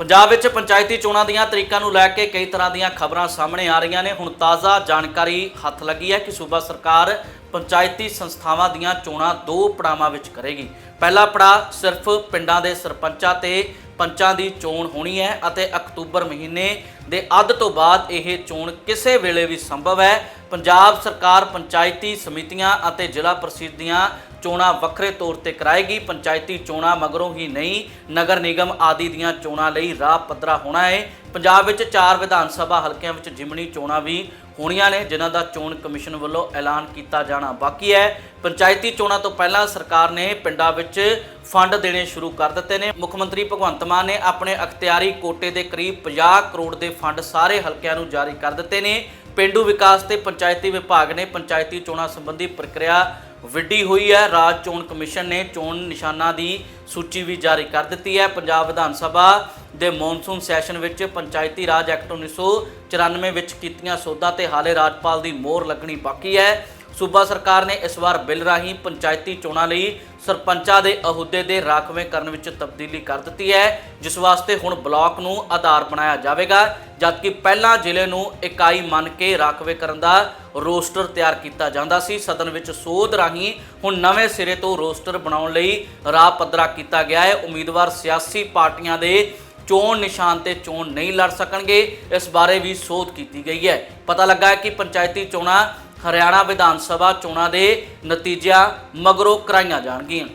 ਪੰਜਾਬ ਵਿੱਚ ਪੰਚਾਇਤੀ ਚੋਣਾਂ ਦੀਆਂ ਤਰੀਕਾਂ ਨੂੰ ਲੈ ਕੇ ਕਈ ਤਰ੍ਹਾਂ ਦੀਆਂ ਖਬਰਾਂ ਸਾਹਮਣੇ ਆ ਰਹੀਆਂ ਨੇ। ਹੁਣ ਤਾਜ਼ਾ ਜਾਣਕਾਰੀ ਹੱਥ ਲੱਗੀ ਹੈ ਕਿ ਸੂਬਾ ਸਰਕਾਰ ਪੰਚਾਇਤੀ ਸੰਸਥਾਵਾਂ ਦੀਆਂ ਚੋਣਾਂ ਦੋ ਪੜਾਵਾਂ ਵਿੱਚ ਕਰੇਗੀ। ਪਹਿਲਾ ਪੜਾਅ ਸਿਰਫ ਪਿੰਡਾਂ ਦੇ ਸਰਪੰਚਾਂ ਤੇ ਪੰਚਾਂ ਦੀ ਚੋਣ ਹੋਣੀ ਹੈ ਅਤੇ ਅਕਤੂਬਰ ਮਹੀਨੇ ਦੇ ਅੱਧ ਤੋਂ ਬਾਅਦ ਇਹ ਚੋਣ ਕਿਸੇ ਵੇਲੇ ਵੀ ਸੰਭਵ ਹੈ। ਪੰਜਾਬ ਸਰਕਾਰ ਪੰਚਾਇਤੀ ਸਮਿਤੀਆਂ ਅਤੇ ਜ਼ਿਲ੍ਹਾ ਪ੍ਰੀਸ਼ਦ ਦੀਆਂ ਚੋਣਾਂ ਵੱਖਰੇ ਤੌਰ ਤੇ ਕਰਾਏਗੀ ਪੰਚਾਇਤੀ ਚੋਣਾਂ ਮਗਰੋਂ ਹੀ ਨਹੀਂ, ਨਗਰ ਨਿਗਮ ਆਦਿ ਦੀਆਂ ਚੋਣਾਂ ਲਈ ਰਾਹ ਪੱਧਰਾ ਹੋਣਾ ਹੈ ਪੰਜਾਬ ਵਿੱਚ ਚਾਰ ਵਿਧਾਨ ਸਭਾ ਹਲਕਿਆਂ ਵਿੱਚ ਜਿਮਣੀ ਚੋਣਾਂ ਵੀ ਹੋਣੀਆਂ ਨੇ, ਜਿਨ੍ਹਾਂ ਦਾ ਚੋਣ ਕਮਿਸ਼ਨ ਵੱਲੋਂ ਐਲਾਨ ਕੀਤਾ ਜਾਣਾ ਬਾਕੀ ਹੈ। ਪੰਚਾਇਤੀ ਚੋਣਾਂ ਤੋਂ ਪਹਿਲਾਂ ਸਰਕਾਰ ਨੇ ਪਿੰਡਾਂ ਵਿੱਚ ਫੰਡ ਦੇਣੇ ਸ਼ੁਰੂ ਕਰ ਦਿੱਤੇ ਨੇ। ਮੁੱਖ ਮੰਤਰੀ ਭਗਵੰਤ ਮਾਨ ਨੇ ਆਪਣੇ ਅਖਤਿਆਰੀ ਕੋਟੇ ਦੇ ਕਰੀਬ 50 ਕਰੋੜ ਦੇ ਫੰਡ ਸਾਰੇ ਹਲਕਿਆਂ ਨੂੰ ਜਾਰੀ ਕਰ ਦਿੱਤੇ ਨੇ। ਪਿੰਡੂ ਵਿਕਾਸ ਤੇ ਪੰਚਾਇਤੀ ਵਿਭਾਗ ਨੇ ਪੰਚਾਇਤੀ ਚੋਣਾਂ ਸੰਬੰਧੀ ਪ੍ਰਕਿਰਿਆ ਵਿੱਢੀ ਹੋਈ ਹੈ। ਰਾਜ ਚੋਣ ਕਮਿਸ਼ਨ ਨੇ ਚੋਣ ਨਿਸ਼ਾਨਾਂ ਦੀ ਸੂਚੀ ਵੀ ਜਾਰੀ ਕਰ ਦਿੱਤੀ ਹੈ। ਪੰਜਾਬ ਵਿਧਾਨ ਸਭਾ ਦੇ ਮੌਨਸੂਨ ਸੈਸ਼ਨ ਵਿੱਚ ਪੰਚਾਇਤੀ ਰਾਜ ਐਕਟ 1994 ਵਿੱਚ ਕੀਤੀਆਂ ਸੋਧਾਂ ਤੇ ਹਾਲੇ ਰਾਜਪਾਲ ਦੀ ਮੋਹਰ ਲੱਗਣੀ ਬਾਕੀ ਹੈ। ਸੂਬਾ ਸਰਕਾਰ ਨੇ ਇਸ ਵਾਰ ਬਿੱਲ ਰਾਹੀਂ ਪੰਚਾਇਤੀ ਚੋਣਾਂ ਲਈ ਸਰਪੰਚਾਂ ਦੇ ਅਹੁਦੇ ਦੇ ਰਾਖਵੇਂਕਰਨ ਵਿੱਚ ਤਬਦੀਲੀ ਕਰ ਦਿੱਤੀ ਹੈ, ਜਿਸ ਵਾਸਤੇ ਹੁਣ ਬਲਾਕ ਨੂੰ ਆਧਾਰ ਬਣਾਇਆ ਜਾਵੇਗਾ, ਜਦਕਿ ਪਹਿਲਾਂ ਜ਼ਿਲ੍ਹੇ ਨੂੰ ਇਕਾਈ ਮੰਨ ਕੇ ਰਾਖਵੇਂ ਕਰਨ ਦਾ ਰੋਸਟਰ ਤਿਆਰ ਕੀਤਾ ਜਾਂਦਾ ਸੀ। ਸਦਨ ਵਿੱਚ ਸੋਧ ਰਾਹੀਂ ਹੁਣ ਨਵੇਂ ਸਿਰੇ ਤੋਂ ਰੋਸਟਰ ਬਣਾਉਣ ਲਈ ਰਾਹ ਪੱਧਰਾ ਕੀਤਾ ਗਿਆ ਹੈ। ਉਮੀਦਵਾਰ ਸਿਆਸੀ ਪਾਰਟੀਆਂ ਦੇ ਚੋਣ ਨਿਸ਼ਾਨ ਤੇ ਚੋਣ ਨਹੀਂ ਲੜ ਸਕਣਗੇ। ਇਸ ਬਾਰੇ ਵੀ ਸੋਧ ਕੀਤੀ ਗਈ ਹੈ। ਪਤਾ ਲੱਗਾ ਕਿ ਪੰਚਾਇਤੀ ਚੋਣਾਂ ਹਰਿਆਣਾ ਵਿਧਾਨ ਸਭਾ ਚੋਣਾਂ ਦੇ ਨਤੀਜਿਆਂ ਮਗਰੋਂ ਕਰਾਈਆਂ ਜਾਣਗੀਆਂ।